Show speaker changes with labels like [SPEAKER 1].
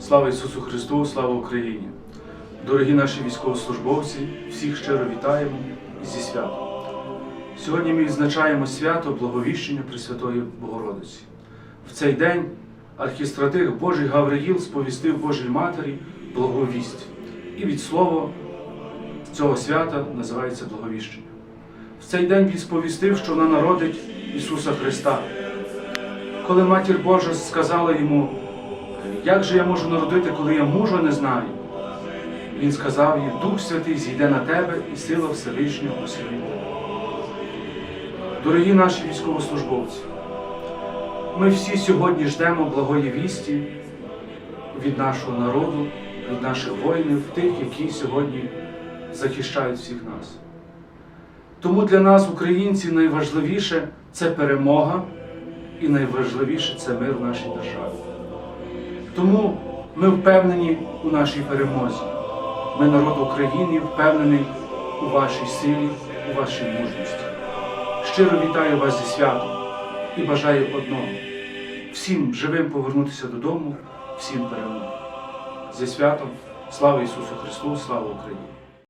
[SPEAKER 1] Слава Ісусу Христу, слава Україні! Дорогі наші військовослужбовці, всіх щиро вітаємо зі святом. Сьогодні ми відзначаємо свято Благовіщення Пресвятої Богородиці. В цей день архістратир Божий Гавриїл сповістив Божій Матері благовість. І від слова цього свята називається Благовіщення. В цей день він сповістив, що вона народить Ісуса Христа. Коли Матір Божа сказала йому, як же я можу народити, коли я мужа не знаю? Він сказав їй, Дух Святий зійде на тебе і сила Всевишнього освіти. Дорогі наші військовослужбовці, ми всі сьогодні ждемо благої вісті від нашого народу, від наших воїнів, тих, які сьогодні захищають всіх нас. Тому для нас, українців, найважливіше це перемога і найважливіше це мир в нашій державі. Тому ми впевнені у нашій перемозі. Ми, народ України, впевнений у вашій силі, у вашій мужності. Щиро вітаю вас зі святом і бажаю одного всім живим повернутися додому, всім перемоги. Зі святом, слава Ісусу Христу, слава Україні!